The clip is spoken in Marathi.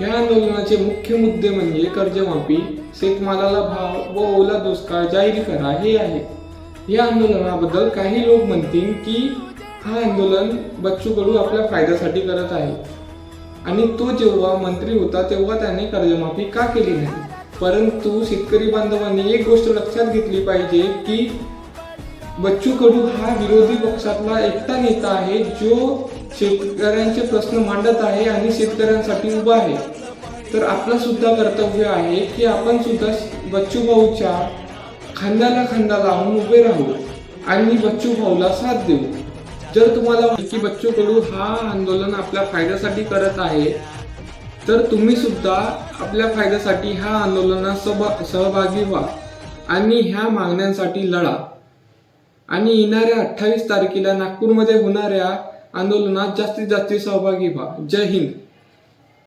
या आंदोलनाचे मुख्य मुद्दे म्हणजे कर्जमाफी शेतमालाला भाव व ओला दुष्काळ जाहीर करा हे आहे. या आंदोलनाबद्दल काही लोक म्हणतील की हा आंदोलन बच्चू कडू आपल्या फायद्यासाठी करत आहे. आणि तो जेव्हा मंत्री होता तेव्हा त्याने कर्जमाफी का केली नाही? परंतु शेतकरी बांधवांनी एक गोष्ट लक्षात घेतली पाहिजे की बच्चू कडू हा विरोधी पक्षातला एकटा नेता आहे जो शेतकऱ्यांचे प्रश्न मांडत आहे आणि शेतकऱ्यांसाठी उभा आहे. तर आपलं सुद्धा कर्तव्य आहे की आपण सुद्धा बच्चू भाऊच्या खांद्याला खांदा लावून उभे राहू आणि बच्चू भाऊला साथ देऊ. जर तुम्हाला की बच्चू कडू हा आंदोलन आपल्या फायद्यासाठी करत आहे तर तुम्ही सुद्धा आपल्या फायद्यासाठी ह्या आंदोलनात सहभा- सहभागी व्हा आणि ह्या मागण्यांसाठी लढा. आणि येणाऱ्या अठ्ठावीस तारखेला नागपूरमध्ये होणाऱ्या आंदोलनात जास्तीत जास्त सहभागी व्हा. जय हिंद.